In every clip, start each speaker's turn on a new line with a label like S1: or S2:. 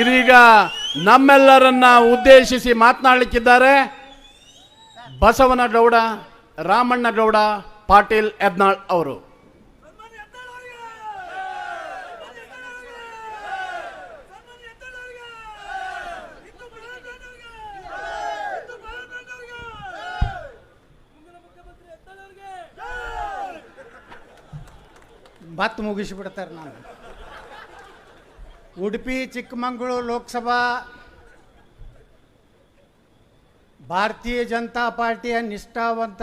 S1: ಇದೀಗ ನಮ್ಮೆಲ್ಲರನ್ನ ಉದ್ದೇಶಿಸಿ ಮಾತನಾಡಲಿಕ್ಕಿದ್ದಾರೆ ಬಸವನಗೌಡ ರಾಮಣ್ಣಗೌಡ ಪಾಟೀಲ್ ಯತ್ನಾಳ್ ಅವರು.
S2: ಮತ್ತೆ ಮುಗಿಸಿಬಿಡ್ತಾರೆ ನಾನು. ಉಡುಪಿ, ಚಿಕ್ಕಮಗಳೂರು ಲೋಕಸಭಾ ಭಾರತೀಯ ಜನತಾ ಪಾರ್ಟಿಯ ನಿಷ್ಠಾವಂತ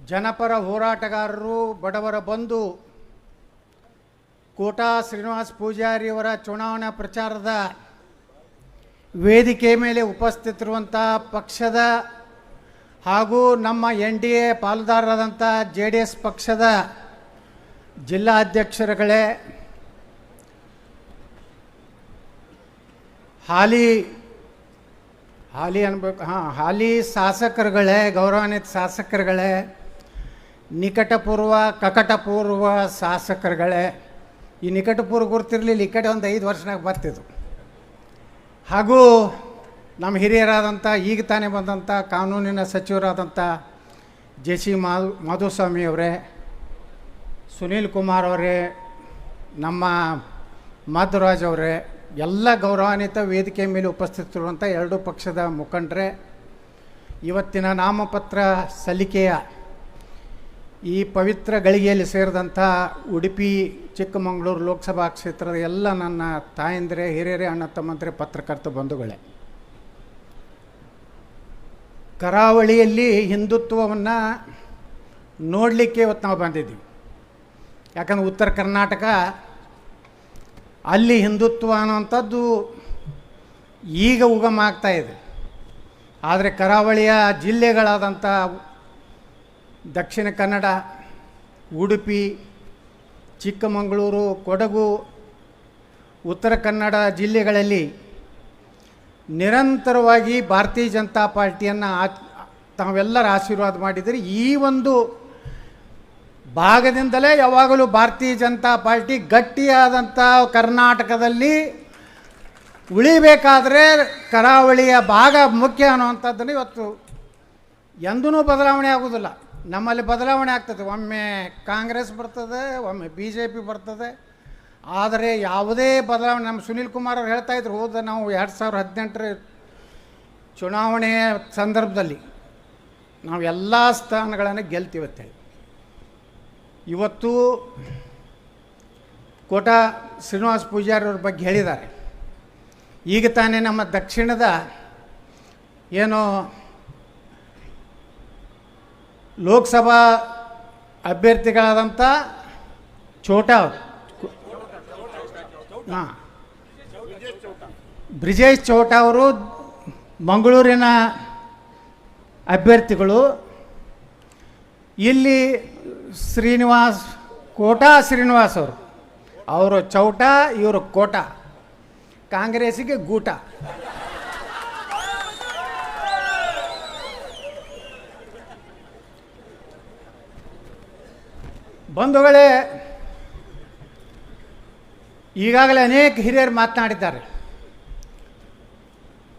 S2: ಜನಪರ ಹೋರಾಟಗಾರರು, ಬಡವರ ಬಂಧು ಕೋಟಾ ಶ್ರೀನಿವಾಸ್ ಪೂಜಾರಿಯವರ ಚುನಾವಣಾ ಪ್ರಚಾರದ ವೇದಿಕೆ ಮೇಲೆ ಉಪಸ್ಥಿತಿರುವಂಥ ಪಕ್ಷದ ಹಾಗೂ ನಮ್ಮ ಎನ್ ಡಿ ಎ ಪಾಲುದಾರರಾದಂಥ ಜೆ ಡಿ ಎಸ್ ಪಕ್ಷದ ಜಿಲ್ಲಾಧ್ಯಕ್ಷರುಗಳೇ ಹಾಲಿ ಹಾಲಿ ಅನ್ಬೇಕು, ಹಾಂ, ಹಾಲಿ ಶಾಸಕರುಗಳೇ, ಗೌರವಾನ್ವಿತ ಶಾಸಕರುಗಳೇ, ನಿಕಟಪೂರ್ವ, ಕಕಟಪೂರ್ವ ಶಾಸಕರುಗಳೇ, ಈ ನಿಕಟಪೂರ್ವ ಗುರ್ತಿರಲಿಲ್ಲ, ಈ ಕಡೆ ಒಂದು ಐದು ವರ್ಷನಾಗ ಬರ್ತಿದ್ರು ಹಾಗೂ ನಮ್ಮ ಹಿರಿಯರಾದಂಥ, ಈಗ ತಾನೇ ಬಂದಂಥ, ಕಾನೂನಿನ ಸಚಿವರಾದಂಥ ಜೆ ಸಿ ಮಾಧು ಮಾಧುಸ್ವಾಮಿ ಅವರೇ, ಸುನೀಲ್ ಕುಮಾರ್ ಅವರೇ, ನಮ್ಮ ಮಾಧುರಾಜ್ ಅವರೇ ಎಲ್ಲ ಗೌರವಾನ್ವಿತ ವೇದಿಕೆ ಮೇಲೆ ಉಪಸ್ಥಿತಿರುವಂಥ ಎರಡೂ ಪಕ್ಷದ ಮುಖಂಡರೇ, ಇವತ್ತಿನ ನಾಮಪತ್ರ ಸಲ್ಲಿಕೆಯ ಈ ಪವಿತ್ರ ಗಳಿಗೆಯಲ್ಲಿ ಸೇರಿದಂಥ ಉಡುಪಿ, ಚಿಕ್ಕಮಗಳೂರು ಲೋಕಸಭಾ ಕ್ಷೇತ್ರದ ಎಲ್ಲ ನನ್ನ ತಾಯಂದಿರೆ, ಹಿರಿಯರೇ, ಅಣ್ಣ ತಮ್ಮಂದರೆ, ಪತ್ರಕರ್ತ ಬಂಧುಗಳೇ. ಕರಾವಳಿಯಲ್ಲಿ ಹಿಂದುತ್ವವನ್ನು ನೋಡಲಿಕ್ಕೆ ಇವತ್ತು ನಾವು ಬಂದಿದ್ದೀವಿ. ಯಾಕಂದ್ರೆ ಉತ್ತರ ಕರ್ನಾಟಕ ಅಲ್ಲಿ ಹಿಂದುತ್ವ ಅನ್ನುವಂಥದ್ದು ಈಗ ಉಗಮ ಆಗ್ತಾ ಇದೆ. ಆದರೆ ಕರಾವಳಿಯ ಜಿಲ್ಲೆಗಳಾದಂಥ ದಕ್ಷಿಣ ಕನ್ನಡ, ಉಡುಪಿ, ಚಿಕ್ಕಮಗಳೂರು, ಕೊಡಗು, ಉತ್ತರ ಕನ್ನಡ ಜಿಲ್ಲೆಗಳಲ್ಲಿ ನಿರಂತರವಾಗಿ ಭಾರತೀಯ ಜನತಾ ಪಾರ್ಟಿಯನ್ನು ಆ ತಾವೆಲ್ಲರ ಆಶೀರ್ವಾದ ಮಾಡಿದರೆ ಈ ಒಂದು ಭಾಗದಿಂದಲೇ ಯಾವಾಗಲೂ ಭಾರತೀಯ ಜನತಾ ಪಾರ್ಟಿ ಗಟ್ಟಿಯಾದಂಥ ಕರ್ನಾಟಕದಲ್ಲಿ ಉಳಿಬೇಕಾದರೆ ಕರಾವಳಿಯ ಭಾಗ ಮುಖ್ಯ ಅನ್ನುವಂಥದ್ದನ್ನು ಇವತ್ತು ಎಂದೂ ಬದಲಾವಣೆ ಆಗೋದಿಲ್ಲ ನಮ್ಮಲ್ಲಿ ಬದಲಾವಣೆ ಆಗ್ತದೆ. ಒಮ್ಮೆ ಕಾಂಗ್ರೆಸ್ ಬರ್ತದೆ, ಒಮ್ಮೆ ಬಿ ಜೆ ಪಿ ಬರ್ತದೆ. ಆದರೆ ಯಾವುದೇ ಬದಲಾವಣೆ, ನಮ್ಮ ಸುನೀಲ್ ಕುಮಾರ್ ಅವ್ರು ಹೇಳ್ತಾ ಇದ್ರು, ಹೋದ ನಾವು ಎರಡು ಸಾವಿರದ ಹದಿನೆಂಟರ ಚುನಾವಣೆಯ ಸಂದರ್ಭದಲ್ಲಿ ನಾವು ಎಲ್ಲ ಸ್ಥಾನಗಳನ್ನು ಗೆಲ್ತೀವಿ ಅಂತೇಳಿ. ಇವತ್ತು ಕೋಟ ಶ್ರೀನಿವಾಸ ಪೂಜಾರಿ ಅವ್ರ ಬಗ್ಗೆ ಹೇಳಿದ್ದಾರೆ. ಈಗ ತಾನೇ ನಮ್ಮ ದಕ್ಷಿಣದ ಏನು ಲೋಕಸಭಾ ಅಭ್ಯರ್ಥಿಗಳಾದಂಥ ಚೋಟಾ ಹಾಂ. ಬ್ರಿಜೇಶ್ ಚೋಟಾ ಅವರು ಮಂಗಳೂರಿನ ಅಭ್ಯರ್ಥಿಗಳು. ಇಲ್ಲಿ ಶ್ರೀನಿವಾಸ್, ಕೋಟಾ ಶ್ರೀನಿವಾಸ್ ಅವರು. ಅವರು ಚೌಟ, ಇವರು ಕೋಟ. ಕಾಂಗ್ರೆಸ್ಸಿಗೆ ಗೂಟ. ಬಂಧುಗಳೇ, ಈಗಾಗಲೇ ಅನೇಕ ಹಿರಿಯರು ಮಾತನಾಡಿದ್ದಾರೆ.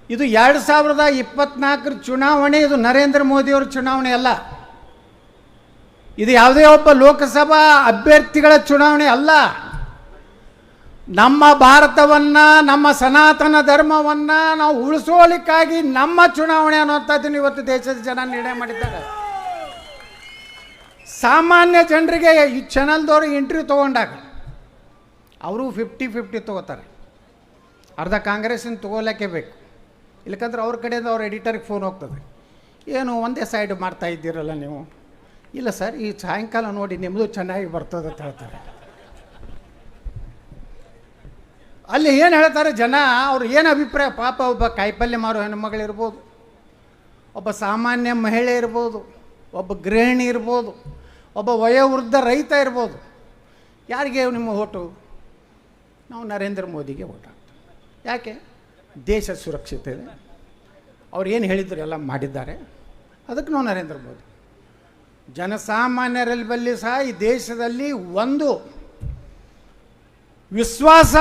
S2: ಇದು ಎರಡು ಸಾವಿರದ ಇಪ್ಪತ್ನಾಲ್ಕರ ಚುನಾವಣೆ, ಇದು ನರೇಂದ್ರ ಮೋದಿಯವರ ಚುನಾವಣೆ ಅಲ್ಲ. ಇದು ಯಾವುದೇ ಒಬ್ಬ ಲೋಕಸಭಾ ಅಭ್ಯರ್ಥಿಗಳ ಚುನಾವಣೆ ಅಲ್ಲ. ನಮ್ಮ ಭಾರತವನ್ನು, ನಮ್ಮ ಸನಾತನ ಧರ್ಮವನ್ನು ನಾವು ಉಳಿಸೋಲಿಕ್ಕಾಗಿ ನಮ್ಮ ಚುನಾವಣೆ ಅನ್ನುವಂಥದ್ದನ್ನು ಇವತ್ತು ದೇಶದ ಜನ ನಿರ್ಣಯ ಮಾಡಿದ್ದಾರೆ. ಸಾಮಾನ್ಯ ಜನರಿಗೆ ಈ ಚಾನಲ್ದವರು ಇಂಟರ್ವ್ಯೂ ತೊಗೊಂಡಾಗ ಅವರು ಫಿಫ್ಟಿ ಫಿಫ್ಟಿ ತೊಗೋತಾರೆ. ಅರ್ಧ ಕಾಂಗ್ರೆಸ್ಸಿನ ತೊಗೋಲಕ್ಕೆ ಬೇಕು. ಇಲ್ಲಕಂದ್ರೆ ಅವ್ರ ಕಡೆಯಿಂದ ಅವ್ರ ಎಡಿಟರ್ಗೆ ಫೋನ್ ಹೋಗ್ತದೆ. ಏನು ಒಂದೇ ಸೈಡ್ ಮಾಡ್ತಾ ಇದ್ದೀರಲ್ಲ ನೀವು? ಇಲ್ಲ ಸರ್, ಈ ಸಾಯಂಕಾಲ ನೋಡಿ ನಿಮ್ಮದು ಚೆನ್ನಾಗಿ ಬರ್ತದೆ ಅಂತ ಹೇಳ್ತಾರೆ. ಅಲ್ಲಿ ಏನು ಹೇಳ್ತಾರೆ ಜನ, ಅವ್ರು ಏನು ಅಭಿಪ್ರಾಯ, ಪಾಪ ಒಬ್ಬ ಕಾಯಿಪಲ್ಯ ಮಾರೋ ಹೆಣ್ಮಗಳಿರ್ಬೋದು ಒಬ್ಬ ಸಾಮಾನ್ಯ ಮಹಿಳೆ ಇರ್ಬೋದು, ಒಬ್ಬ ಗೃಹಿಣಿ ಇರ್ಬೋದು, ಒಬ್ಬ ವಯೋವೃದ್ಧ ರೈತ ಇರ್ಬೋದು, ಯಾರಿಗೆ ನಿಮ್ಮ ಓಟು? ನಾವು ನರೇಂದ್ರ ಮೋದಿಗೆ ಓಟ್ ಹಾಕ್ತೀವಿ. ಯಾಕೆ? ದೇಶ ಸುರಕ್ಷಿತ ಇದೆ. ಅವ್ರು ಏನು ಹೇಳಿದ್ರು ಎಲ್ಲ ಮಾಡಿದ್ದಾರೆ. ಅದಕ್ಕೆ ನಾವು ನರೇಂದ್ರ ಮೋದಿ. ಜನಸಾಮಾನ್ಯರಲ್ಲಿ ಸಹ ಈ ದೇಶದಲ್ಲಿ ಒಂದು ವಿಶ್ವಾಸ.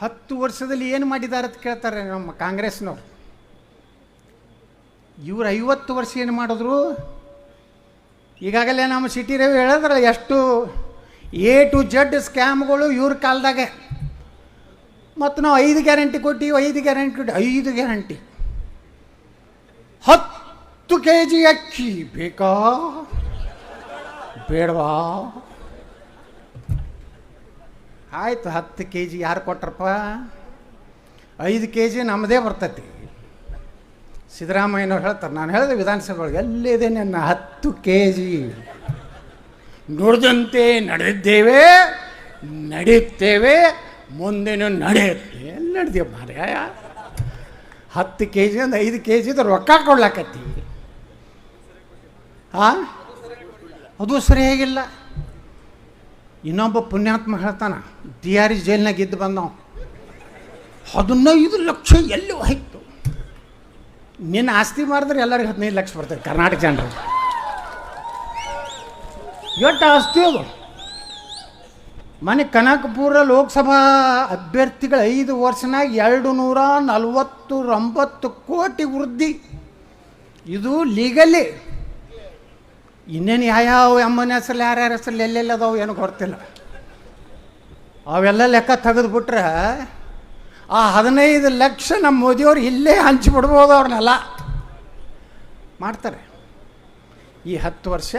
S2: ಹತ್ತು ವರ್ಷದಲ್ಲಿ ಏನು ಮಾಡಿದ್ದಾರೆ ಅಂತ ಕೇಳ್ತಾರೆ ನಮ್ಮ ಕಾಂಗ್ರೆಸ್ನವ್ರು. ಇವರು ಐವತ್ತು ವರ್ಷ ಏನು ಮಾಡಿದ್ರು? ಈಗಾಗಲೇ ನಮ್ಮ ಸಿಟಿ ರವಿ ಹೇಳಿದ್ರಲ್ಲ, ಎಷ್ಟು ಎ ಟು ಜಡ್ ಸ್ಕ್ಯಾಮ್ಗಳು ಇವ್ರ ಕಾಲದಾಗೆ. ಮತ್ತು ನಾವು ಐದು ಗ್ಯಾರಂಟಿ ಕೊಟ್ಟಿವಿ, ಐದು ಗ್ಯಾರಂಟಿ ಕೊಟ್ಟು ಐದು ಗ್ಯಾರಂಟಿ. ಹತ್ತು ಕೆ ಜಿ ಅಕ್ಕಿ ಬೇಕಾ ಬೇಡವಾ ಆಯ್ತು ಹತ್ತು ಕೆ ಜಿ ಯಾರು ಕೊಟ್ರಪ್ಪ ಐದು ಕೆ ಜಿ ನಮ್ಮದೇ ಬರ್ತೈತಿ ಸಿದ್ದರಾಮಯ್ಯನವ್ರು ಹೇಳ್ತಾರೆ ನಾನು ಹೇಳಿದೆ ವಿಧಾನಸಭೆ ಒಳಗೆ ಎಲ್ಲಿದೆ ನನ್ನ ಹತ್ತು ಕೆ ಜಿ ನುಡಿದಂತೆ ನಡೆದಿದ್ದೇವೆ ನಡೆಯುತ್ತೇವೆ ಮುಂದಿನ ನಡೆಯುತ್ತೆ ಎಲ್ಲಿ ಮಾರ್ಯ ಹತ್ತು ಕೆ ಜಿ ಒಂದು ಐದು ಕೆ ಜಿದು ರೊಕ್ಕ ಕೊಡ್ಲಾಕತ್ತಿ ಹಾಂ ಅದು ಸರಿಯಾಗಿಲ್ಲ ಇನ್ನೊಬ್ಬ ಪುಣ್ಯಾತ್ಮ ಹೇಳ್ತಾನ, ಡಿ ಆರ್ ಇ ಜೈಲ್ನಾಗ ಇದ್ದು ಬಂದವ. ಹದಿನೈದು ಲಕ್ಷ ಎಲ್ಲಿ ಹೋಯ್ತು? ನಿನ್ನ ಆಸ್ತಿ ಮಾಡಿದ್ರೆ ಎಲ್ಲರಿಗೂ ಹದಿನೈದು ಲಕ್ಷ ಬರ್ತದೆ, ಕರ್ನಾಟಕ ಜನರು. ಎಷ್ಟು ಆಸ್ತಿ ಅದು ಮನೆ ಕನಕಪುರ ಲೋಕಸಭಾ ಅಭ್ಯರ್ಥಿಗಳ ಐದು ವರ್ಷನಾಗ ಎರಡು ನೂರ ನಲವತ್ತು ಒಂಬತ್ತು ಕೋಟಿ ವೃದ್ಧಿ. ಇದು ಲೀಗಲಿ ಇನ್ನೇನು ಯಾವ್ಯಾವ ಅಮ್ಮನ ಹೆಸರಲ್ಲಿ, ಯಾರ್ಯಾರ ಹೆಸರಲ್ಲಿ ಎಲ್ಲೆಲ್ಲಿ ಅದಾವೆ ಏನು ಗೊತ್ತಿಲ್ಲ. ಅವೆಲ್ಲ ಲೆಕ್ಕ ತೆಗೆದುಬಿಟ್ರೆ ಆ ಹದಿನೈದು ಲಕ್ಷ ನಮ್ಮ ಮೋದಿಯವ್ರು ಇಲ್ಲೇ ಹಂಚಿಬಿಡ್ಬೋದು ಅವ್ರನ್ನೆಲ್ಲ. ಮಾಡ್ತಾರೆ. ಈ ಹತ್ತು ವರ್ಷ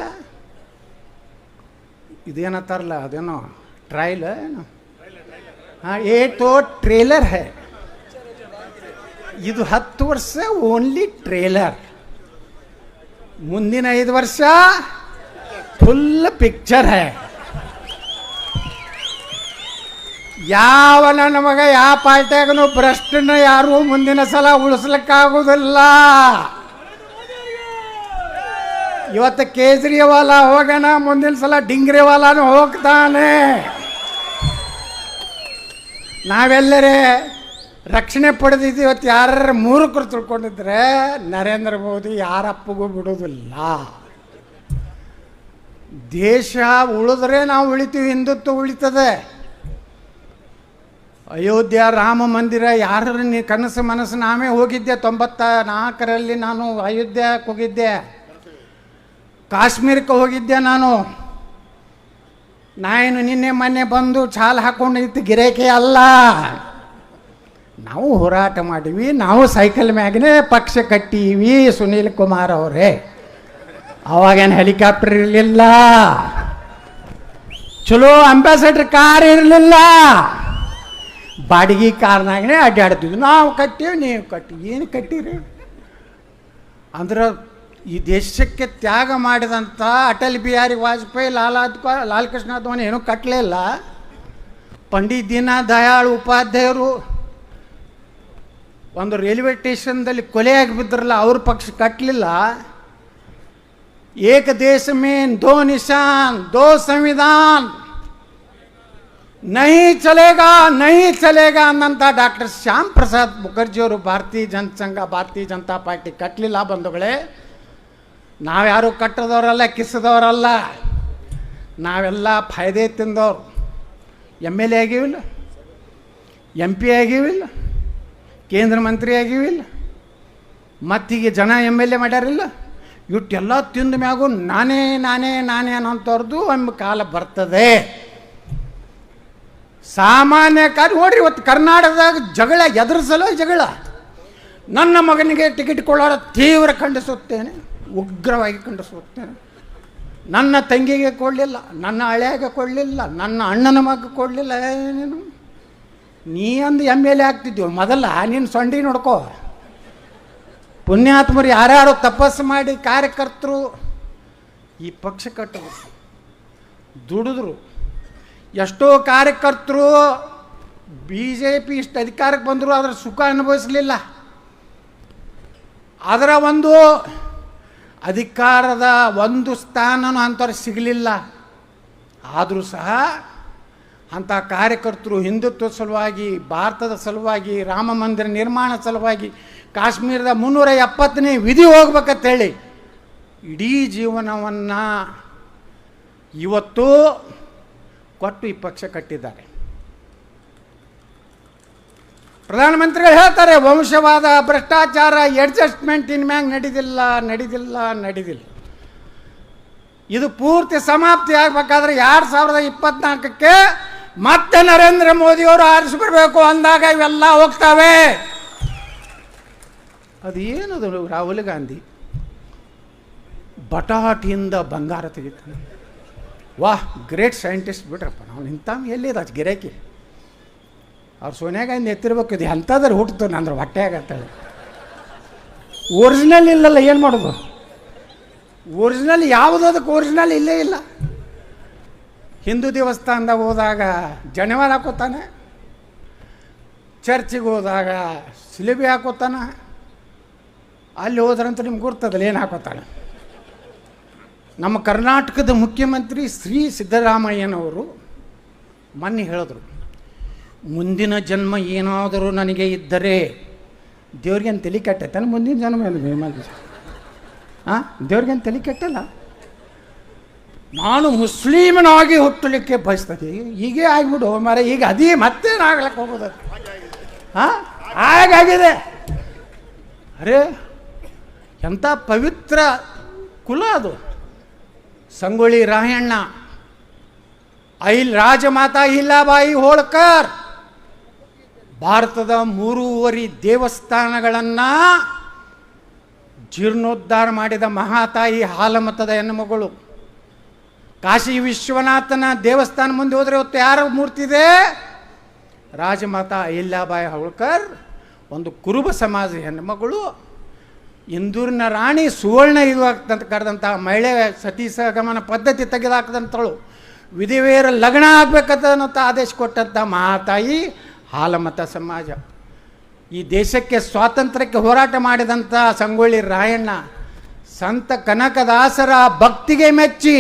S2: ಇದೇನತ್ತಾರಲ್ಲ ಅದೇನೋ ಟ್ರೈಲ್ ಏನು? ಹಾಂ ಏ ತೋ ಟ್ರೇಲರ್ ಹೇ. ಇದು ಹತ್ತು ವರ್ಷ ಓನ್ಲಿ ಟ್ರೇಲರ್. ಮುಂದಿನ ಐದು ವರ್ಷ ಫುಲ್ ಪಿಕ್ಚರ್ ಹೇ. ಯಾವ ನನ್ನ ಮಗ ಯಾವ ಪಾರ್ಟಿಯಾಗನು ಭ್ರಷ್ಟನ ಯಾರು ಮುಂದಿನ ಸಲ ಉಳಿಸ್ಲಿಕ್ಕಾಗುವುದಿಲ್ಲ ಇವತ್ತು ಕೇಜ್ರಿವಾಲ ಹೋಗೋಣ, ಮುಂದಿನ ಸಲ ಡಿಂಗ್ರಿವಾಲಾನು ಹೋಗ್ತಾನೆ. ನಾವೆಲ್ಲರೇ ರಕ್ಷಣೆ ಪಡೆದಿದ್ದು ಇವತ್ತು ಯಾರು ಮೂರ್ಖರು ತಿಳ್ಕೊಂಡಿದ್ರೆ ನರೇಂದ್ರ ಮೋದಿ ಯಾರಪ್ಪಗೂ ಬಿಡೋದಿಲ್ಲ ದೇಶ ಉಳಿದ್ರೆ ನಾವು ಉಳಿತೀವಿ, ಹಿಂದುತ್ವ ಉಳಿತದೆ. ಅಯೋಧ್ಯ ರಾಮ ಮಂದಿರ ಯಾರ ನೀ ಕನಸು ಮನಸ್ಸು ನಾವೇ ಹೋಗಿದ್ದೆ ತೊಂಬತ್ತ ನಾಲ್ಕರಲ್ಲಿ ನಾನು ಅಯೋಧ್ಯಕ್ಕೆ ಹೋಗಿದ್ದೆ. ಕಾಶ್ಮೀರಕ್ಕೆ ಹೋಗಿದ್ದೆ ನಾನು. ನಾನು ನಿನ್ನೆ ಮೊನ್ನೆ ಬಂದು ಚಾಲ್ ಹಾಕೊಂಡು ಇತ್ತು, ಗಿರೇಕೆ ಅಲ್ಲ. ನಾವು ಹೋರಾಟ ಮಾಡೀವಿ ನಾವು ಸೈಕಲ್ ಮ್ಯಾಗನೇ ಪಕ್ಷ ಕಟ್ಟೀವಿ ಸುನೀಲ್ ಕುಮಾರ್ ಅವರೇ. ಅವಾಗೇನು ಹೆಲಿಕಾಪ್ಟರ್ ಇರಲಿಲ್ಲ. ಚಲೋ ಅಂಬಾಸಡರ್ ಕಾರ್ ಇರಲಿಲ್ಲ. ಬಾಡಿಗೆ ಕಾರ್ನಾಗನೇ ಅಡ್ಡಾಡ್ತಿದ್ವಿ ನಾವು ಕಟ್ಟೀವಿ, ನೀವು ಕಟ್ಟಿ ಏನು ಕಟ್ಟಿರಿ? ಅಂದ್ರೆ ಈ ದೇಶಕ್ಕೆ ತ್ಯಾಗ ಮಾಡಿದಂಥ ಅಟಲ್ ಬಿಹಾರಿ ವಾಜಪೇಯಿ, ಲಾಲಾ ಲಾಲ್ ಕೃಷ್ಣ ಅದ್ವಾನಿ ಏನೂ ಕಟ್ಟಲಿಲ್ಲ ಪಂಡಿತ್ ದೀನ ದಯಾಳ್ ಉಪಾಧ್ಯಾಯರು ಒಂದು ರೈಲ್ವೆ ಸ್ಟೇಷನ್ದಲ್ಲಿ ಕೊಲೆಯಾಗಿ ಬಿದ್ದರಲ್ಲ, ಅವ್ರ ಪಕ್ಷ ಕಟ್ಟಲಿಲ್ಲ ಏಕ ದೇಶ ಮೇನ್ ದೋ ನಿಶಾನ್, ದೋ ಸಂವಿಧಾನ್. ನಹಿ ಚಲೇಗಾ ನಹಿ ಚಲೇಗಾ ಅನ್ನಂತ ಡಾಕ್ಟರ್ ಶ್ಯಾಮ್ ಪ್ರಸಾದ್ ಮುಖರ್ಜಿಯವರು ಭಾರತೀಯ ಜನಸಂಘ, ಭಾರತೀಯ ಜನತಾ ಪಾರ್ಟಿ ಕಟ್ಟಲಿಲ್ಲ ಬಂಧುಗಳೇ. ನಾವ್ಯಾರು ಕಟ್ಟದವರಲ್ಲ ಕಿಸದವರಲ್ಲ ನಾವೆಲ್ಲ ಫಾಯ್ದೆ ತಿಂದವ್ರು. ಎಂ ಎಲ್ ಎ ಆಗಿವಿಲ್ಲ, ಎಂ ಪಿ ಆಗಿವಿಲ್ಲ. ಕೇಂದ್ರ ಮಂತ್ರಿ ಆಗಿವಿಲ್ಲ ಮತ್ತೀಗ ಜನ ಎಂ ಎಲ್ ಎ ಮಾಡ್ಯಾರಿಲ್ಲ. ಇಟ್ಟೆಲ್ಲ ತಿಂದ ಮ್ಯಾಗು ನಾನೇ ನಾನೇ ನಾನೇ ಅನ್ನೋಂಥವ್ರದ್ದು ಎಂಬ ಕಾಲ ಬರ್ತದೆ. ಸಾಮಾನ್ಯ ಕಾಲ ನೋಡ್ರಿ ಇವತ್ತು ಕರ್ನಾಟಕದಾಗ ಜಗಳ ಎದುರಿಸಲು ಜಗಳ. ನನ್ನ ಮಗನಿಗೆ ಟಿಕೆಟ್ ಕೊಳ್ಳೋಣ ತೀವ್ರ ಖಂಡಿಸುತ್ತೇನೆ, ಉಗ್ರವಾಗಿ ಖಂಡಿಸುತ್ತೇನೆ. ನನ್ನ ತಂಗಿಗೆ ಕೊಡಲಿಲ್ಲ, ನನ್ನ ಹಳೆಯಾಗೆ ಕೊಡಲಿಲ್ಲ, ನನ್ನ ಅಣ್ಣನ ಮಗ ಕೊಡಲಿಲ್ಲ, ಏನೇನು. ನೀ ಅಂದು ಎಂ ಎಲ್ ಎ ಆಗ್ತಿದ್ದೀವಿ ಮೊದಲ ನೀನು ಸೊಂಡಿ ನೋಡ್ಕೋ. ಪುಣ್ಯಾತ್ಮರು ಯಾರ್ಯಾರು ತಪಸ್ಸು ಮಾಡಿ ಕಾರ್ಯಕರ್ತರು, ಈ ಪಕ್ಷ ಕಟ್ಟರು ದುಡಿದ್ರು. ಎಷ್ಟೋ ಕಾರ್ಯಕರ್ತರು ಬಿ ಜೆ ಪಿ ಇಷ್ಟು ಅಧಿಕಾರಕ್ಕೆ ಬಂದರು ಅದರ ಸುಖ ಅನುಭವಿಸಲಿಲ್ಲ. ಅದರ ಒಂದು ಅಧಿಕಾರದ ಒಂದು ಸ್ಥಾನನೂ ಅಂಥವ್ರಿಗೆ ಸಿಗಲಿಲ್ಲ. ಆದರೂ ಸಹ ಅಂಥ ಕಾರ್ಯಕರ್ತರು ಹಿಂದುತ್ವ ಸಲುವಾಗಿ, ಭಾರತದ ಸಲುವಾಗಿ, ರಾಮ ಮಂದಿರ ನಿರ್ಮಾಣ ಸಲುವಾಗಿ ಕಾಶ್ಮೀರದ ಮುನ್ನೂರ ಎಪ್ಪತ್ತನೇ ವಿಧಿ ಹೋಗ್ಬೇಕಂತೇಳಿ ಇಡೀ ಜೀವನವನ್ನು ಇವತ್ತು ಕೊಟ್ಟು ಈ ಪಕ್ಷ ಕಟ್ಟಿದ್ದಾರೆ. ಪ್ರಧಾನಮಂತ್ರಿಗಳು ಹೇಳ್ತಾರೆ, ವಂಶವಾದ ಭ್ರಷ್ಟಾಚಾರ ಅಡ್ಜಸ್ಟ್ಮೆಂಟ್ ಇನ್ ಮ್ಯಾಗ ನಡೆದಿಲ್ಲ, ನಡೀದಿಲ್ಲ, ನಡೆದಿಲ್ಲ. ಇದು ಪೂರ್ತಿ ಸಮಾಪ್ತಿ ಆಗಬೇಕಾದ್ರೆ ಎರಡು ಸಾವಿರದ ಇಪ್ಪತ್ನಾಲ್ಕಕ್ಕೆ ಮತ್ತೆ ನರೇಂದ್ರ ಮೋದಿಯವರು ಆರಿಸಿ ಬರಬೇಕು ಅಂದಾಗ ಇವೆಲ್ಲ ಹೋಗ್ತವೆ. ಅದೇನದು ರಾಹುಲ್ ಗಾಂಧಿ? ಬಟಾಟಿಯಿಂದ ಬಂಗಾರ ತೆಗಿತಾನೆ. ವಾಹ್, ಗ್ರೇಟ್ ಸೈಂಟಿಸ್ಟ್ ಬಿಟ್ರಪ್ಪ, ನಾವು ಇಂಥ ಎಲ್ಲಿದ ಗಿರಾಕಿ? ಅವ್ರು ಸೋನಿಯಾ ಗಾಂಧಿ ಎತ್ತಿರ್ಬೇಕು, ಇದು ಎಂಥದ್ರ ಹುಟ್ಟಿತು ನಂದ್ರೆ ಹೊಟ್ಟೆ ಆಗತ್ತಳೆ ಒರಿಜಿನಲ್ ಇಲ್ಲಲ್ಲ, ಏನು ಮಾಡೋದು? ಒರಿಜಿನಲ್ ಯಾವುದದಕ್ಕೆ ಒರಿಜಿನಲ್ ಇಲ್ಲೇ ಇಲ್ಲ. ಹಿಂದೂ ದೇವಸ್ಥಾನದ ಹೋದಾಗ ಜನವಾರ ಹಾಕೋತಾನೆ, ಚರ್ಚಿಗೆ ಹೋದಾಗ ಸಿಲಿಬಿ ಹಾಕೋತಾನ, ಅಲ್ಲಿ ಹೋದ್ರಂತೂ ನಿಮ್ಗೆ ಗುರ್ತದಲ್ಲ ಏನು ಹಾಕೋತಾನೆ ನಮ್ಮ ಕರ್ನಾಟಕದ ಮುಖ್ಯಮಂತ್ರಿ ಶ್ರೀ ಸಿದ್ದರಾಮಯ್ಯನವರು ಮೊನ್ನೆ ಹೇಳಿದ್ರು, ಮುಂದಿನ ಜನ್ಮ ಏನಾದರೂ ನನಗೆ ಇದ್ದರೆ ದೇವ್ರಿಗೇನು ತಲೆ ಕೆಟ್ಟೈತಾನೆ ಮುಂದಿನ ಜನ್ಮ ಏನು ಹಾಂ ದೇವ್ರಿಗೇನು ತಲೆ ಕೆಟ್ಟಲ್ಲ? ನಾನು ಮುಸ್ಲಿಮನಾಗಿ ಹುಟ್ಟಲಿಕ್ಕೆ ಬಯಸ್ತದೆ. ಹೀಗೆ ಆಗ್ಬಿಡು ಮರ ಈಗ ಅದೇ ಮತ್ತೇನಾಗ್ಲಕ್ಕೆ ಹೋಗೋದು ಹಾಂ? ಹಾಗಾಗಿದೆ. ಅರೇ, ಎಂಥ ಪವಿತ್ರ ಕುಲ ಅದು. ಸಂಗೊಳ್ಳಿ ರಾಯಣ್ಣ, ಐಲ್ ರಾಜಮಾತಾ ಇಲ್ಲಾಬಾಯಿ ಹೋಳ್ಕರ್. ಭಾರತದ ಮೂರುವರಿ ದೇವಸ್ಥಾನಗಳನ್ನು ಜೀರ್ಣೋದ್ಧಾರ ಮಾಡಿದ ಮಹಾತಾಯಿ ಹಾಲಮತದ ಹೆಣ್ಣುಮಗಳು ಕಾಶಿ ವಿಶ್ವನಾಥನ ದೇವಸ್ಥಾನ ಮುಂದೆ ಹೋದರೆ ಇವತ್ತು ಯಾರ ಮೂರ್ತಿ ಇದೆ? ರಾಜಮಾತ ಅಹಿಲ್ಯಾಬಾಯಿ ಹೋಳ್ಕರ್ ಒಂದು ಕುರುಬ ಸಮಾಜ ಹೆಣ್ಣುಮಗಳು ಇಂದೂರಿನ ರಾಣಿ ಸುವರ್ಣ ಇದು ಆಗ್ತಂತ ಕರೆದಂಥ ಮಹಿಳೆ ಸತಿ ಸಗಮನ ಪದ್ಧತಿ ತೆಗೆದಾಕದಂಥಳು ವಿಧಿವೇರ ಲಗ್ನ ಆಗ್ಬೇಕಂತ ಆದೇಶ ಕೊಟ್ಟಂಥ ಮಹಾತಾಯಿ ಹಾಲಮತ ಸಮಾಜ. ಈ ದೇಶಕ್ಕೆ ಸ್ವಾತಂತ್ರ್ಯಕ್ಕೆ ಹೋರಾಟ ಮಾಡಿದಂಥ ಸಂಗೊಳ್ಳಿ ರಾಯಣ್ಣ, ಸಂತ ಕನಕದಾಸರ ಭಕ್ತಿಗೆ ಮೆಚ್ಚಿ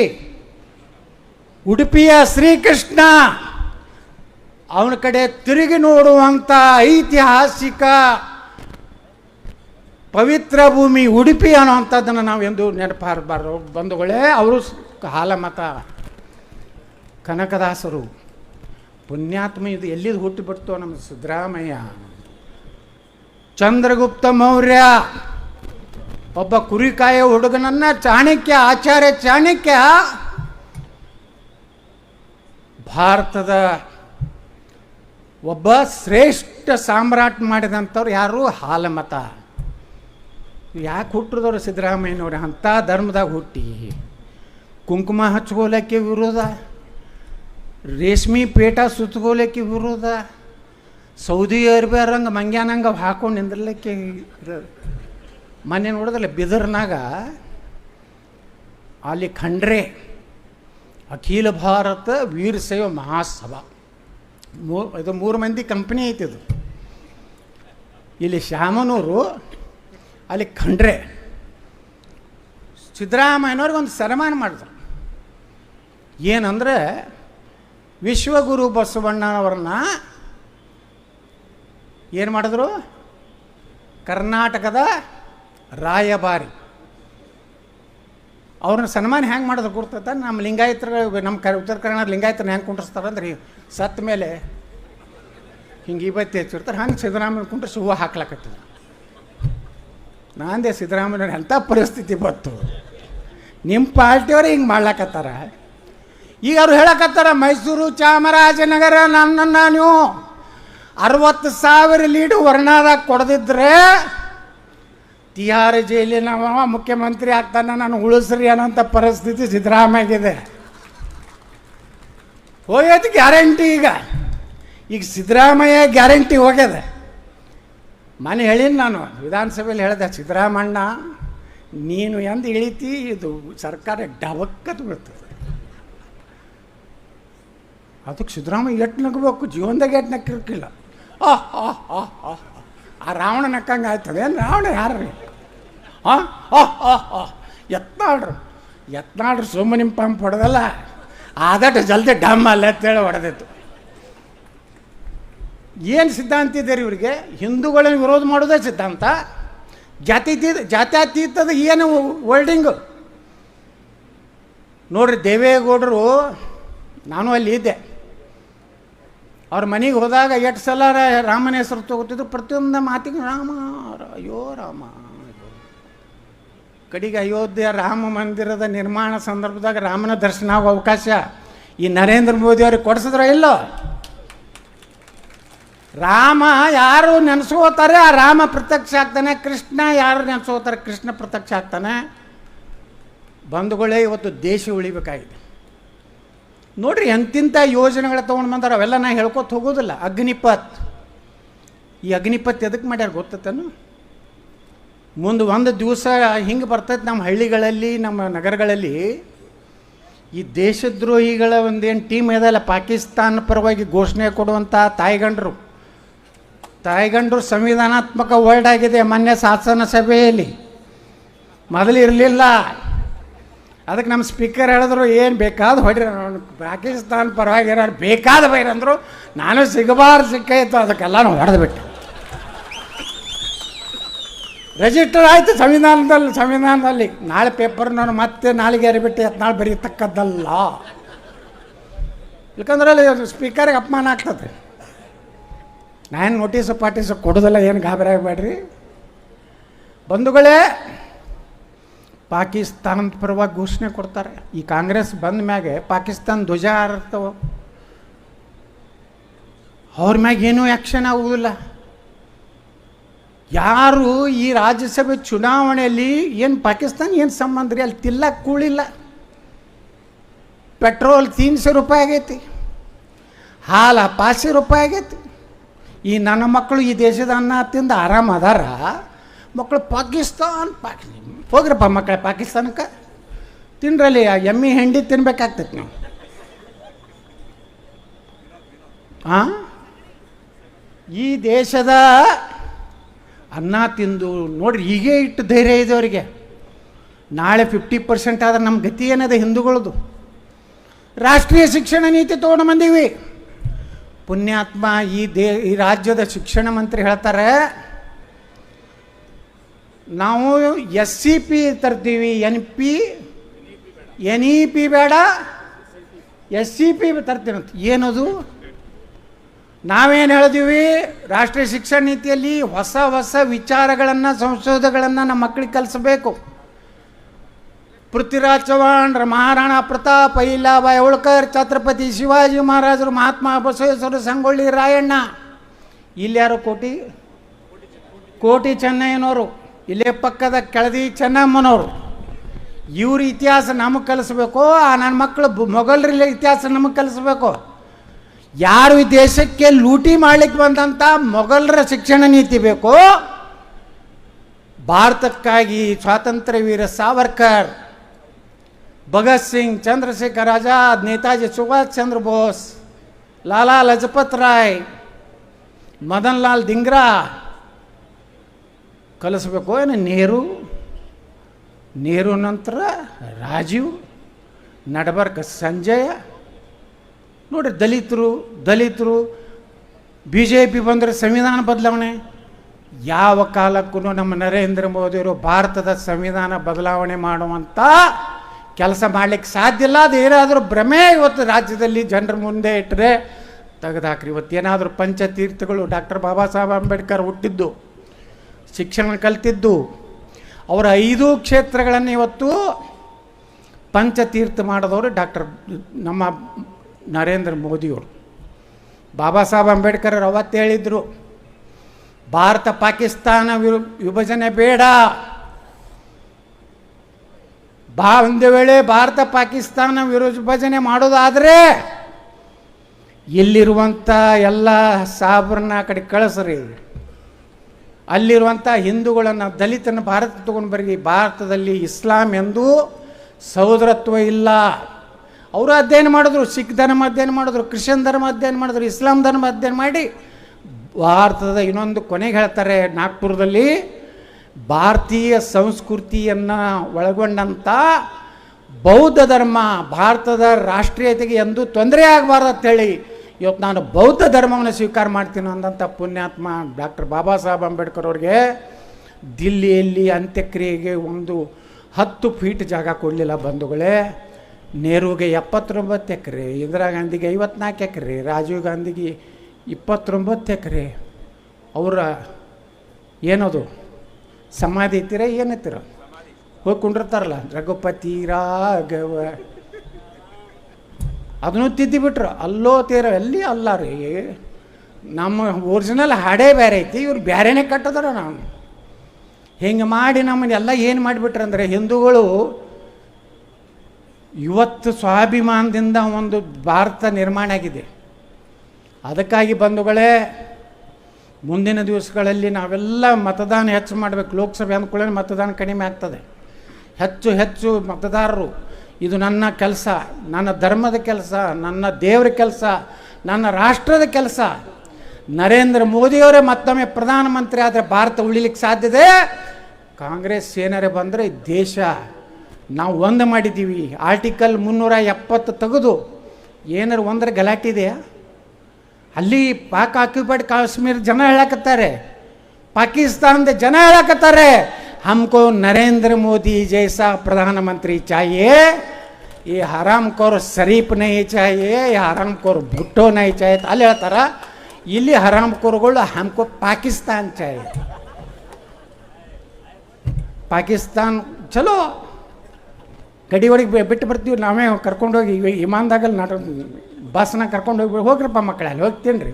S2: ಉಡುಪಿಯ ಶ್ರೀಕೃಷ್ಣ ಅವನ ಕಡೆ ತಿರುಗಿ ನೋಡುವಂಥ ಐತಿಹಾಸಿಕ ಪವಿತ್ರ ಭೂಮಿ ಉಡುಪಿ ಅನ್ನೋವಂಥದ್ದನ್ನು ನಾವು ಎಂದು ನೆನಪಾರಬಾರ್ದು. ಬಂಧುಗಳೇ, ಅವರು ಹಾಲಮತ ಕನಕದಾಸರು. ಪುಣ್ಯಾತ್ಮ ಇದು ಎಲ್ಲಿದು ಹುಟ್ಟಿ ಬಿಡ್ತೋ ನಮ್ಮ ಸಿದ್ದರಾಮಯ್ಯ? ಚಂದ್ರಗುಪ್ತ ಮೌರ್ಯ, ಒಬ್ಬ ಕುರಿಕಾಯ ಹುಡುಗನನ್ನ ಚಾಣಕ್ಯ, ಆಚಾರ್ಯ ಚಾಣಕ್ಯ ಭಾರತದ ಒಬ್ಬ ಶ್ರೇಷ್ಠ ಸಾಮ್ರಾಟ್ ಮಾಡಿದಂಥವ್ರು ಯಾರು? ಹಾಲಮತ. ಯಾಕೆ ಹುಟ್ಟಿದವರು ಸಿದ್ದರಾಮಯ್ಯನವ್ರು? ಅಂಥ ಧರ್ಮದಾಗ ಹುಟ್ಟಿ. ಕುಂಕುಮ ಹಚ್ಕೋಲಕ್ಕೆ ವಿರೋಧ. ರೇಷ್ಮಿ ಪೇಟ ಸುತ್ತಗೋಲಕ್ಕೆ ವಿರೋಧ. ಸೌದಿ ಅರೇಬಿಯರಂಗೆ ಮಂಗ್ಯಾನಂಗೆ ಹಾಕೊಂಡು ನಿಂದಿರ್ಲಿಕ್ಕೆ. ಮೊನ್ನೆ ನೋಡಿದಲ್ಲ ಬಿದರ್ನಾಗ ಅಲ್ಲಿ ಖಂಡ್ರೆ ಅಖಿಲ ಭಾರತ ವೀರಶೈವ ಮಹಾಸಭಾ. ಮೂ, ಇದು ಮೂರು ಮಂದಿ ಕಂಪ್ನಿ ಐತಿ ಇದು. ಇಲ್ಲಿ ಶ್ಯಾಮನೂರು ಅಲ್ಲಿ ಖಂಡ್ರೆ. ಸಿದ್ದರಾಮಯ್ಯನವ್ರಿಗೆ ಒಂದು ಸನ್ಮಾನ ಮಾಡಿದ್ರು. ಏನಂದ್ರೆ, ವಿಶ್ವಗುರು ಬಸವಣ್ಣನವ್ರನ್ನ ಏನು ಮಾಡಿದ್ರು? ಕರ್ನಾಟಕದ ರಾಯಭಾರಿ. ಅವ್ರನ್ನ ಸನ್ಮಾನ ಹೆಂಗೆ ಮಾಡೋದು ಗುರ್ತೈತೆ ನಮ್ಮ ಲಿಂಗಾಯತರ, ನಮ್ಮ ಕ ಉತ್ತರ ಕನ್ನಡ ಲಿಂಗಾಯತನ ಹೆಂಗೆ ಕುಂಡ್ರಿಸ್ತಾರೆ ಅಂದ್ರೆ ಸತ್ತ ಮೇಲೆ ಹಿಂಗೆ ಇವತ್ತು ಹೆಚ್ಚಿರ್ತಾರೆ. ಹಂಗೆ ಸಿದ್ದರಾಮಯ್ಯ ಕುಂಡ್ರಿಸಿ ಹೂವು ಹಾಕ್ಲಕತ್ತಿದ್ರು. ನಾಂದೆ ಸಿದ್ದರಾಮಯ್ಯವ್ರ ಎಂಥ ಪರಿಸ್ಥಿತಿ ಬಂತು? ನಿಮ್ಮ ಪಾರ್ಟಿಯವ್ರು ಹಿಂಗೆ ಮಾಡ್ಲಕತ್ತಾರ? ಈಗ ಅವ್ರು ಹೇಳಕತ್ತಾರ, ಮೈಸೂರು ಚಾಮರಾಜನಗರ ನನ್ನನ್ನು ನೀವು ಅರವತ್ತು ಸಾವಿರ ಲೀಡು ವರ್ಣದಾಗ ಕೊಡದಿದ್ರೆ ತಿಹಾರ ನಾವು ಮುಖ್ಯಮಂತ್ರಿ ಆಗ್ತಾನೆ, ನಾನು ಉಳಿಸ್ರಿ ಅನ್ನೋಂಥ ಪರಿಸ್ಥಿತಿ ಸಿದ್ದರಾಮಯ್ಯಗಿದೆ. ಹೋಗ್ಯದ ಗ್ಯಾರಂಟಿ ಈಗ. ಈಗ ಸಿದ್ದರಾಮಯ್ಯ ಗ್ಯಾರಂಟಿ ಹೋಗ್ಯದ. ಮನೆ ಹೇಳೀನಿ ನಾನು ವಿಧಾನಸಭೆಯಲ್ಲಿ ಹೇಳಿದೆ, ಸಿದ್ದರಾಮಣ್ಣ, ನೀನು ಎಂದು ಇಳಿತಿ, ಇದು ಸರ್ಕಾರ ಡಬಕ್ಕತ್ ಬೀಳ್ತದೆ. ಅದಕ್ಕೆ ಸಿದ್ದರಾಮಯ್ಯ ಎಟ್ಟು ನಗಬೇಕು? ಜೀವನದಾಗ ಎಟ್ಟು ನಗಿರ್ಕಿಲ್ಲ ಆ ಆ ಆ ಆ. ಆ ರಾವಣ ನಕ್ಕಂಗೆ ಆಯ್ತದೆ ಏನು ರಾವಣ ಯಾರು ರೀ ಹಾಂ ಆ ಆ. ಆ ಎತ್ನಾಡ್ರು ಎತ್ನಾಡ್ರು ಸುಮ್ಮನೆ ಪಂಪ್ ಹೊಡೆದಲ್ಲ. ಆದಟ್ಟು ಜಲ್ದಿ ಡಮ್ ಅಲ್ಲ ಅಂತೇಳಿ ಹೊಡೆದಿತ್ತು. ಏನು ಸಿದ್ಧಾಂತ ಇದೆ ರೀ ಇವರಿಗೆ? ಹಿಂದೂಗಳನ್ನು ವಿರೋಧ ಮಾಡೋದೇ ಸಿದ್ಧಾಂತ. ಜಾತಿ ಜಾತ್ಯಾತೀತದ ಏನು ವರ್ಲ್ಡಿಂಗು ನೋಡ್ರಿ ದೇವೇಗೌಡರು, ನಾನು ಅಲ್ಲಿ ಇದ್ದೆ. ಅವ್ರ ಮನೆಗೆ ಹೋದಾಗ ಎಷ್ಟು ಸಲ ರಾಮನ ಹೆಸರು ತಗೋತಿದ್ರು, ಪ್ರತಿಯೊಂದು ಮಾತಿಗೆ ರಾಮ ಅಯ್ಯೋ ರಾಮ ಕಡಿಗೆ ಅಯೋಧ್ಯೆ ರಾಮ ಮಂದಿರದ ನಿರ್ಮಾಣ ಸಂದರ್ಭದಾಗ ರಾಮನ ದರ್ಶನ ಆಗೋ ಅವಕಾಶ ಈ ನರೇಂದ್ರ ಮೋದಿ ಅವ್ರಿಗೆ ಕೊಡಿಸಿದ್ರ ಇಲ್ಲೋ? ರಾಮ ಯಾರು ನೆನೆಸ್ಕೋತಾರೆ ಆ ರಾಮ ಪ್ರತ್ಯಕ್ಷ ಆಗ್ತಾನೆ, ಕೃಷ್ಣ ಯಾರು ನೆನೆಸ್ಕೋತಾರೆ ಕೃಷ್ಣ ಪ್ರತ್ಯಕ್ಷ ಆಗ್ತಾನೆ. ಬಂಧುಗಳೇ ಇವತ್ತು ದೇಶ ಉಳಿಬೇಕಾಗಿದೆ. ನೋಡ್ರಿ ಎಂತಿಂಥ ಯೋಜನೆಗಳು ತೊಗೊಂಡು ಬಂದಾರ, ಅವೆಲ್ಲ ನಾ ಹೇಳ್ಕೊತ ಹೋಗೋದಿಲ್ಲ. ಅಗ್ನಿಪತ್ ಈ ಅಗ್ನಿಪತ್ ಎದಕ್ಕೆ ಮಾಡ್ಯಾರ ಗೊತ್ತತನು ಮುಂದೆ ಒಂದು ದಿವಸ ಹಿಂಗೆ ಬರ್ತೈತೆ ನಮ್ಮ ಹಳ್ಳಿಗಳಲ್ಲಿ, ನಮ್ಮ ನಗರಗಳಲ್ಲಿ. ಈ ದೇಶದ್ರೋಹಿಗಳ ಒಂದೇನು ಟೀಮ್ ಇದಲ್ಲ ಪಾಕಿಸ್ತಾನ ಪರವಾಗಿ ಘೋಷಣೆ ಕೊಡುವಂಥ ತಾಯಿಗಂಡರು. ತಾಯಿಗಂಡರು ಸಂವಿಧಾನಾತ್ಮಕ ವರ್ಡ್ ಆಗಿದೆ, ಮಾನ್ಯ ಶಾಸನ ಸಭೆಯಲ್ಲಿ ಮೊದಲು ಇರಲಿಲ್ಲ ಅದಕ್ಕೆ ನಮ್ಮ ಸ್ಪೀಕರ್ ಹೇಳಿದ್ರು, ಏನು ಬೇಕಾದ ಹೊಡ್ರಿ ಪಾಕಿಸ್ತಾನ ಪರವಾಗಿ ಏನಾರು ಬೇಕಾದ ಅಂದರು. ನಾನು ಸಿಗಬಾರ್ದು ಸಿಕ್ಕಾಯಿತು ಅದಕ್ಕೆಲ್ಲ ಹೊಡೆದು ಬಿಟ್ಟೆ ರಿಜಿಸ್ಟರ್ ಆಯಿತು ಸಂವಿಧಾನದಲ್ಲಿ ಸಂವಿಧಾನದಲ್ಲಿ. ನಾಳೆ ಪೇಪರ್ ನಾನು ಮತ್ತೆ ನಾಳೆಗೆ ಏರಿಬಿಟ್ಟು ನಾಳೆ ಬರೀತಕ್ಕದ್ದಲ್ಲ. ಯಾಕಂದ್ರೆ ಅಲ್ಲಿ ಸ್ಪೀಕರ್ಗೆ ಅಪಮಾನ ಆಗ್ತದೆ. ನಾನು ನೋಟಿಸು ಪಾಟಿಸು ಕೊಡೋದಲ್ಲ ಏನು ಗಾಬರಿ ಆಗಬೇಡ್ರಿ? ಬಂಧುಗಳೇ ಪಾಕಿಸ್ತಾನದ ಪರವಾಗಿ ಘೋಷಣೆ ಕೊಡ್ತಾರೆ. ಈ ಕಾಂಗ್ರೆಸ್ ಬಂದ ಮ್ಯಾಗೆ ಪಾಕಿಸ್ತಾನ ಧ್ವಜ ಹಾರ್ತವ ಅವ್ರ ಮ್ಯಾಗ ಏನೂ ಆ್ಯಕ್ಷನ್ ಆಗುವುದಿಲ್ಲ ಯಾರು ಈ ರಾಜ್ಯಸಭೆ ಚುನಾವಣೆಯಲ್ಲಿ ಏನು ಪಾಕಿಸ್ತಾನ ಏನು ಸಂಬಂಧ ರೀ? ಅಲ್ಲಿ ತಿಲ್ಲಕ್ಕೆ ಕೂಳಿಲ್ಲ. ಪೆಟ್ರೋಲ್ ತೀನ್ಸೆ ರೂಪಾಯಿ ಆಗೈತಿ. ಹಾಲ ಪಾಸಿ ರೂಪಾಯಿ ಆಗೈತಿ. ಈ ನನ್ನ ಮಕ್ಕಳು ಈ ದೇಶದ ಅನ್ನ ತಿಂದು ಆರಾಮ ಅದಾರ. ಮಕ್ಕಳು ಪಾಕಿಸ್ತಾನ್ ಪಾಕಿ ಹೋಗ್ರಪ್ಪ ಮಕ್ಕಳ ಪಾಕಿಸ್ತಾನಕ್ಕೆ. ತಿನ್ರಲ್ಲಿ ಆ ಎಮ್ಮಿ ಹೆಂಡಿ ತಿನ್ಬೇಕಾಗ್ತೈತಿ ನೀವು. ಹಾಂ ಈ ದೇಶದ ಅನ್ನ ತಿಂದು ನೋಡ್ರಿ, ಹೀಗೆ ಇಟ್ಟು ಧೈರ್ಯ ಇದೆ ಅವರಿಗೆ. ನಾಳೆ ಫಿಫ್ಟಿ ಪರ್ಸೆಂಟ್ ಆದ್ರೆ ನಮ್ಮ ಗತಿ ಏನದ ಹಿಂದೂಗಳದು? ರಾಷ್ಟ್ರೀಯ ಶಿಕ್ಷಣ ನೀತಿ ತೊಗೊಂಡು ಬಂದೀವಿ. ಪುಣ್ಯಾತ್ಮ ಈ ದೇ ಈ ರಾಜ್ಯದ ಶಿಕ್ಷಣ ಮಂತ್ರಿ ಹೇಳ್ತಾರೆ ನಾವು ಎಸ್ ಸಿ ಪಿ ತರ್ತೀವಿ N P N E P ಬೇಡ ಎಸ್ ಸಿ ಪಿ ತರ್ತೀನಂತ ಏನದು? ನಾವೇನು ಹೇಳಿದೀವಿ ರಾಷ್ಟ್ರೀಯ ಶಿಕ್ಷಣ ನೀತಿಯಲ್ಲಿ ಹೊಸ ಹೊಸ ವಿಚಾರಗಳನ್ನು ಸಂಶೋಧನೆಗಳನ್ನು ನಮ್ಮ ಮಕ್ಕಳಿಗೆ ಕಲಿಸಬೇಕು. ಪೃಥ್ವಿರಾಜ್ ಚೌಹಾಣ್ ಮಹಾರಾಣಾ ಪ್ರತಾಪ್ ಅಹಿಲ್ಯಾಬಾಯಿ ಹೋಳ್ಕರ್ ಛತ್ರಪತಿ ಶಿವಾಜಿ ಮಹಾರಾಜರು, ಮಹಾತ್ಮ ಬಸವೇಶ್ವರ ಸಂಗೊಳ್ಳಿ ರಾಯಣ್ಣ. ಇಲ್ಲಿ ಯಾರು ಕೋಟಿ? ಕೋಟಿ ಚೆನ್ನಯ್ಯನವರು. ಇಲ್ಲೇ ಪಕ್ಕದ ಕೆಳದಿ ಚೆನ್ನಮ್ಮನವರು. ಇವ್ರ ಇತಿಹಾಸ ನಮಗೆ ಕಲಿಸ್ಬೇಕು, ಆ ನನ್ನ ಮಕ್ಕಳು ಮೊಘಲರ ಇತಿಹಾಸ ನಮಗೆ ಕಲಿಸ್ಬೇಕು. ಯಾರು ಈ ದೇಶಕ್ಕೆ ಲೂಟಿ ಮಾಡ್ಲಿಕ್ಕೆ ಬಂದಂಥ ಮೊಘಲರ ಶಿಕ್ಷಣ ನೀತಿ ಬೇಕು, ಭಾರತಕ್ಕಾಗಿ ಸ್ವಾತಂತ್ರ್ಯ ವೀರ ಸಾವರ್ಕರ್, ಭಗತ್ ಸಿಂಗ್, ಚಂದ್ರಶೇಖರ್ ಆಜಾದ್, ನೇತಾಜಿ ಸುಭಾಷ್ ಚಂದ್ರ ಬೋಸ್, ಲಾಲಾ ಲಜಪತ್ ರಾಯ್, ಮದನ್ ಲಾಲ್ ದಿಂಗ್ರಾ ಕಲಿಸ್ಬೇಕು ಏನು ನೇರು ನೇರು ನಂತರ ರಾಜೀವ್, ನಡಬರ್ಕ ಸಂಜಯ ನೋಡಿ ದಲಿತರು ದಲಿತರು ಬಿ ಜೆ ಪಿ ಬಂದರೆ ಸಂವಿಧಾನ ಬದಲಾವಣೆ. ಯಾವ ಕಾಲಕ್ಕೂ ನಮ್ಮ ನರೇಂದ್ರ ಮೋದಿಯವರು ಭಾರತದ ಸಂವಿಧಾನ ಬದಲಾವಣೆ ಮಾಡುವಂಥ ಕೆಲಸ ಮಾಡಲಿಕ್ಕೆ ಸಾಧ್ಯ ಇಲ್ಲ. ಅದು ಏನಾದರೂ ಭ್ರಮೆ ಇವತ್ತು ರಾಜ್ಯದಲ್ಲಿ ಜನರ ಮುಂದೆ ಇಟ್ಟರೆ ತೆಗೆದಾಕ್ರಿ. ಇವತ್ತು ಏನಾದರೂ ಪಂಚತೀರ್ಥಗಳು ಡಾಕ್ಟರ್ ಬಾಬಾ ಸಾಹೇಬ್ ಅಂಬೇಡ್ಕರ್ ಹುಟ್ಟಿದ್ದು. ಶಿಕ್ಷಣ ಕಲಿತಿದ್ದು. ಅವರ ಐದು ಕ್ಷೇತ್ರಗಳನ್ನು ಇವತ್ತು ಪಂಚತೀರ್ಥ ಮಾಡಿದವರು ಡಾಕ್ಟರ್ ನಮ್ಮ ನರೇಂದ್ರ ಮೋದಿಯವರು. ಬಾಬಾ ಸಾಹೇಬ್ ಅಂಬೇಡ್ಕರ್ ಅವತ್ತು ಹೇಳಿದರು, ಭಾರತ ಪಾಕಿಸ್ತಾನ ವಿಭಜನೆ ಬೇಡ. ಬಾ, ಒಂದು ವೇಳೆ ಭಾರತ ಪಾಕಿಸ್ತಾನ ವಿಭಜನೆ ಮಾಡೋದಾದರೆ ಇಲ್ಲಿರುವಂಥ ಎಲ್ಲ ಸಾಬ್ರನ್ನ ಆ ಕಡೆ ಕಳಿಸ್ರಿ. ಅಲ್ಲಿರುವಂಥ ಹಿಂದೂಗಳನ್ನು ದಲಿತನ ಭಾರತ ತಗೊಂಡು ಬರ್ರಿ. ಭಾರತದಲ್ಲಿ ಇಸ್ಲಾಂ ಎಂದು ಸಹೋದರತ್ವ ಇಲ್ಲ. ಅವರು ಅಧ್ಯಯನ ಮಾಡಿದ್ರು, ಸಿಖ್ ಧರ್ಮ ಅಧ್ಯಯನ ಮಾಡಿದ್ರು, ಕ್ರಿಶ್ಚಿಯನ್ ಧರ್ಮ ಅಧ್ಯಯನ ಮಾಡಿದ್ರು, ಇಸ್ಲಾಂ ಧರ್ಮ ಅಧ್ಯಯನ ಮಾಡಿ. ಭಾರತದ ಇನ್ನೊಂದು ಕೊನೆಗೆ ಹೇಳ್ತಾರೆ ನಾಗ್ಪುರದಲ್ಲಿ, ಭಾರತೀಯ ಸಂಸ್ಕೃತಿಯನ್ನು ಒಳಗೊಂಡಂಥ ಬೌದ್ಧ ಧರ್ಮ ಭಾರತದ ರಾಷ್ಟ್ರೀಯತೆಗೆ ಎಂದೂ ತೊಂದರೆ ಆಗಬಾರ್ದು ಅಂತೇಳಿ ಇವತ್ತು ನಾನು ಬೌದ್ಧ ಧರ್ಮವನ್ನು ಸ್ವೀಕಾರ ಮಾಡ್ತೀನಿ ಅಂದಂಥ ಪುಣ್ಯಾತ್ಮ ಡಾಕ್ಟರ್ ಬಾಬಾ ಸಾಹೇಬ್ ಅಂಬೇಡ್ಕರ್ ಅವ್ರಿಗೆ ದಿಲ್ಲಿಯಲ್ಲಿ ಅಂತ್ಯಕ್ರಿಯೆಗೆ ಒಂದು ಹತ್ತು ಫೀಟ್ ಜಾಗ ಕೊಡಲಿಲ್ಲ ಬಂಧುಗಳೇ. ನೆಹರುಗೆ ಎಪ್ಪತ್ತೊಂಬತ್ತು ಎಕರೆ, ಇಂದಿರಾ ಗಾಂಧಿಗೆ ಐವತ್ನಾಲ್ಕು ಎಕರೆ, ರಾಜೀವ್ ಗಾಂಧಿಗೆ ಇಪ್ಪತ್ತೊಂಬತ್ತು ಎಕರೆ. ಅವರ ಏನದು? ಸಮಾಧಿ ಇತ್ತೀರ ಏನೈತಿರ ಹೋಗಿ ಕುಂಡಿರ್ತಾರಲ್ಲ, ರಘುಪತಿ ರಾಘವ ಅದನ್ನು ತಿದ್ದಿಬಿಟ್ರು. ಅಲ್ಲೋ ತೀರೋ, ಎಲ್ಲಿ ಅಲ್ಲ ರೀ ನಮ್ಮ ಒರಿಜಿನಲ್ ಹಾಡೇ ಬೇರೆ ಐತಿ, ಇವ್ರು ಬೇರೆನೇ ಕಟ್ಟದಾರ ನಾವು. ಹಿಂಗೆ ಮಾಡಿ ನಮ್ಮನ್ನೆಲ್ಲ ಏನು ಮಾಡಿಬಿಟ್ರೆ ಅಂದರೆ, ಹಿಂದೂಗಳು ಇವತ್ತು ಸ್ವಾಭಿಮಾನದಿಂದ ಒಂದು ಭಾರತ ನಿರ್ಮಾಣ ಆಗಿದೆ. ಅದಕ್ಕಾಗಿ ಬಂಧುಗಳೇ, ಮುಂದಿನ ದಿವಸಗಳಲ್ಲಿ ನಾವೆಲ್ಲ ಮತದಾನ ಹೆಚ್ಚು ಮಾಡಬೇಕು. ಲೋಕಸಭೆ ಅಂದ್ಕೊಳ್ಳಿ ಮತದಾನ ಕಡಿಮೆ ಆಗ್ತದೆ. ಹೆಚ್ಚು ಹೆಚ್ಚು ಮತದಾರರು ಇದು ನನ್ನ ಕೆಲಸ, ನನ್ನ ಧರ್ಮದ ಕೆಲಸ, ನನ್ನ ದೇವರ ಕೆಲಸ, ನನ್ನ ರಾಷ್ಟ್ರದ ಕೆಲಸ. ನರೇಂದ್ರ ಮೋದಿಯವರೇ ಮತ್ತೊಮ್ಮೆ ಪ್ರಧಾನಮಂತ್ರಿ ಆದರೆ ಭಾರತ ಉಳಿಲಿಕ್ಕೆ ಸಾಧ್ಯತೆ? ಕಾಂಗ್ರೆಸ್ ಏನಾರೇ ಬಂದರೆ ದೇಶ, ನಾವು ಒಂದು ಮಾಡಿದ್ದೀವಿ. ಆರ್ಟಿಕಲ್ ಮುನ್ನೂರ ಎಪ್ಪತ್ತು ತೆಗೆದು ಏನಾರು ಒಂದರ ಗಲಾಟೆ ಇದೆಯಾ? ಅಲ್ಲಿ ಪಾಕ್ ಆಕ್ಯುಪೈಡ್ ಕಾಶ್ಮೀರ ಜನ ಹೇಳಕತ್ತಾರೆ. ಪಾಕಿಸ್ತಾನದ ಜನ ಹೇಳಕತ್ತಾರೆ. हमको ನರೇಂದ್ರ ಮೋದಿ ಜೈಸಾ ಪ್ರಧಾನಮಂತ್ರಿ चाहिए ಈ ಹರಾಮ್ ಕೋರ್ ಶರೀಫ್ ನೈ चाहिए ಈ ಹರಾಮ್ ಕೋರ್ ಭುಟ್ಟೋ ನೈ चाहिए ಅಲ್ಲಿ ಹೇಳ್ತಾರ ಇಲ್ಲಿ ಹರಾಮ್ ಕೋರ್ಗಳು ಹಮ್ಕೋ ಪಾಕಿಸ್ತಾನ್ चाहिए ಪಾಕಿಸ್ತಾನ್ ಚಲೋ ಗಡಿ ಒಳಗೆ ಬಿಟ್ಟು ಬರ್ತೀವಿ ನಾವೇ ಕರ್ಕೊಂಡೋಗಿ ವಿಮಾನದಾಗಲ್ಲಿ ನಾಟ ಬಸ್ನ ಕರ್ಕೊಂಡು ಹೋಗಿ ಹೋಗ್ರಪ್ಪ ಮಕ್ಕಳೇ ಅಲ್ಲಿ ಹೋಗ್ತೀನಿ ರೀ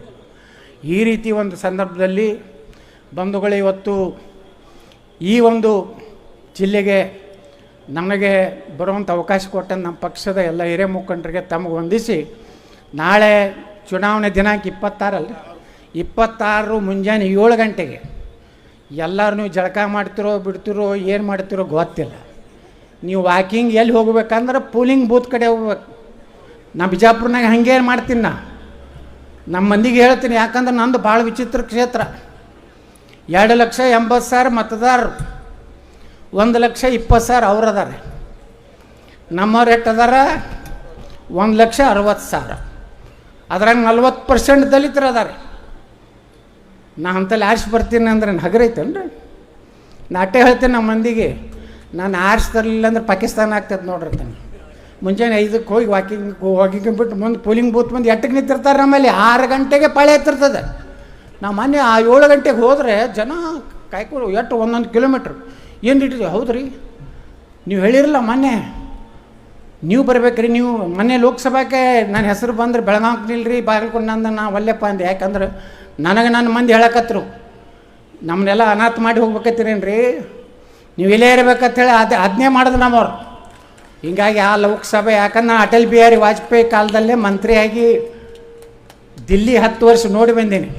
S2: ಈ ರೀತಿ ಒಂದು ಸಂದರ್ಭದಲ್ಲಿ ಬಂಧುಗಳೇ ಇವತ್ತು ಈ ಒಂದು ಜಿಲ್ಲೆಗೆ ನಮಗೆ ಬರುವಂಥ ಅವಕಾಶ ಕೊಟ್ಟ ನಮ್ಮ ಪಕ್ಷದ ಎಲ್ಲ ಹಿರಿಯ ಮುಖಂಡರಿಗೆ ತಮಗೆ ಹೊಂದಿಸಿ ನಾಳೆ ಚುನಾವಣೆ ದಿನಾಂಕ ಇಪ್ಪತ್ತಾರಲ್ಲ ಇಪ್ಪತ್ತಾರು ಮುಂಜಾನೆ ಏಳು ಗಂಟೆಗೆ ಎಲ್ಲರೂ ಜಳಕ ಮಾಡ್ತಿರೋ, ಬಿಡ್ತಿರೋ, ಏನು ಮಾಡ್ತಿರೋ ಗೊತ್ತಿಲ್ಲ. ನೀವು ವಾಕಿಂಗ್ ಎಲ್ಲಿ ಹೋಗ್ಬೇಕಂದ್ರೆ ಪೂಲಿಂಗ್ ಬೂತ್ ಕಡೆ ಹೋಗ್ಬೇಕು. ನಾ ಬಿಜಾಪುರ್ನಾಗ ಹಂಗೇನು ಮಾಡ್ತೀನಿ ನಾ. ನಮ್ಮ ಮಂದಿಗೆ ಹೇಳ್ತೀನಿ, ಯಾಕಂದ್ರೆ ನಂದು ಭಾಳ ವಿಚಿತ್ರ ಕ್ಷೇತ್ರ. ಎರಡು ಲಕ್ಷ ಎಂಬತ್ತು ಸಾವಿರ ಮತದಾರರು. ಒಂದು ಲಕ್ಷ ಇಪ್ಪತ್ತು ಸಾವಿರ ಅವ್ರು ಅದಾರೆ ನಮ್ಮವ್ರು ಎಷ್ಟು ಅದಾರ ಒಂದು ಲಕ್ಷ ಅರವತ್ತು ಸಾವಿರ. ಅದ್ರಾಗ ನಲ್ವತ್ತು ಪರ್ಸೆಂಟ್ ದಲಿತರು ಅದಾರ ನಾ ಅಂತಲ್ಲಿ ಆರಿಸಿ ಬರ್ತೀನಿ ಅಂದ್ರೆ ನಗರ ನಾ ನಾಟೆ ಹೇಳ್ತೀನಿ ನಮ್ಮ ಮಂದಿಗೆ, ನಾನು ಆರ್ಸ್ ತರಲಿಲ್ಲ ಅಂದ್ರೆ ಪಾಕಿಸ್ತಾನ ಆಗ್ತದೆ ನೋಡಿರ್ತಾನೆ ಮುಂಜಾನೆ ಐದಕ್ಕೆ ಹೋಗಿ ವಾಕಿಂಗ್ ವಾಕಿಂಗ್ ಬಿಟ್ಟು ಮುಂದೆ ಪೋಲಿಂಗ್ ಬೂತ್ ಮುಂದೆ ಎಟ್ಟಕ್ಕೆ ನಿಂತಿರ್ತಾರೆ ನಮ್ಮಲ್ಲಿ? ಆರು ಗಂಟೆಗೆ ಪಳೆ ಎತ್ತಿರ್ತದೆ ನಾವು ಮೊನ್ನೆ ಆ ಏಳು ಗಂಟೆಗೆ ಹೋದರೆ ಜನ ಕಾಯ್ಕೊಂಡು ಎಷ್ಟು ಒಂದೊಂದು ಕಿಲೋಮೀಟ್ರ್. ಏನು ಇಟ್ಟಿದ್ದೀವಿ ಹೌದು ರೀ ನೀವು ಹೇಳಿರಲ್ಲ ಮೊನ್ನೆ. ನೀವು ಬರ್ಬೇಕ್ರಿ, ನೀವು ಮೊನ್ನೆ ಲೋಕಸಭಾಕ್ಕೆ ನನ್ನ ಹೆಸರು ಬಂದ್ರೆ ಬೆಳಗಾವಿಗೆ ನಿಲ್ರಿ, ಬಾಗಲಕೋಟೆ ನಂದು ನಾ ಒಲ್ಲೆಪ್ಪ ಅಂದೆ. ಯಾಕಂದ್ರೆ ನನಗೆ ನನ್ನ ಮಂದಿ ಹೇಳಕತ್ರು. ನಮ್ಮನ್ನೆಲ್ಲ ಅನಾಥ ಮಾಡಿ ಹೋಗ್ಬೇಕತ್ತೀರೇನ್ರಿ? ನೀವು ಇಲ್ಲೇ ಇರ್ಬೇಕಂತ ಹೇಳಿ ಅದು ಅದನ್ನೇ ಮಾಡೋದು ನಮ್ಮವ್ರು. ಹೀಗಾಗಿ ಆ ಲೋಕಸಭೆ, ಯಾಕಂದ್ರೆ ನಾನು ಅಟಲ್ ಬಿಹಾರಿ ವಾಜಪೇಯಿ ಕಾಲದಲ್ಲೇ ಮಂತ್ರಿಯಾಗಿ ದಿಲ್ಲಿ ಹತ್ತು ವರ್ಷ ನೋಡಿ ಬಂದೀನಿ.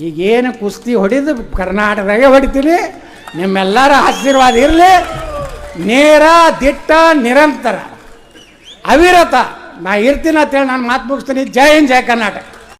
S2: ಈಗೇನು ಕುಸ್ತಿ ಹೊಡೆದು ಕರ್ನಾಟಕದಾಗೆ ಹೊಡಿತೀನಿ. ನಿಮ್ಮೆಲ್ಲರ ಆಶೀರ್ವಾದ ಇರಲಿ. ನೇರ, ದಿಟ್ಟ, ನಿರಂತರ. ಅವಿರತ. ನಾ ಇರ್ತೀನಿ ಅಂತೇಳಿ ನಾನು ಮಾತು ಮುಗಿಸ್ತೀನಿ. ಜೈ ಹಿಂದ್, ಜೈ ಕರ್ನಾಟಕ.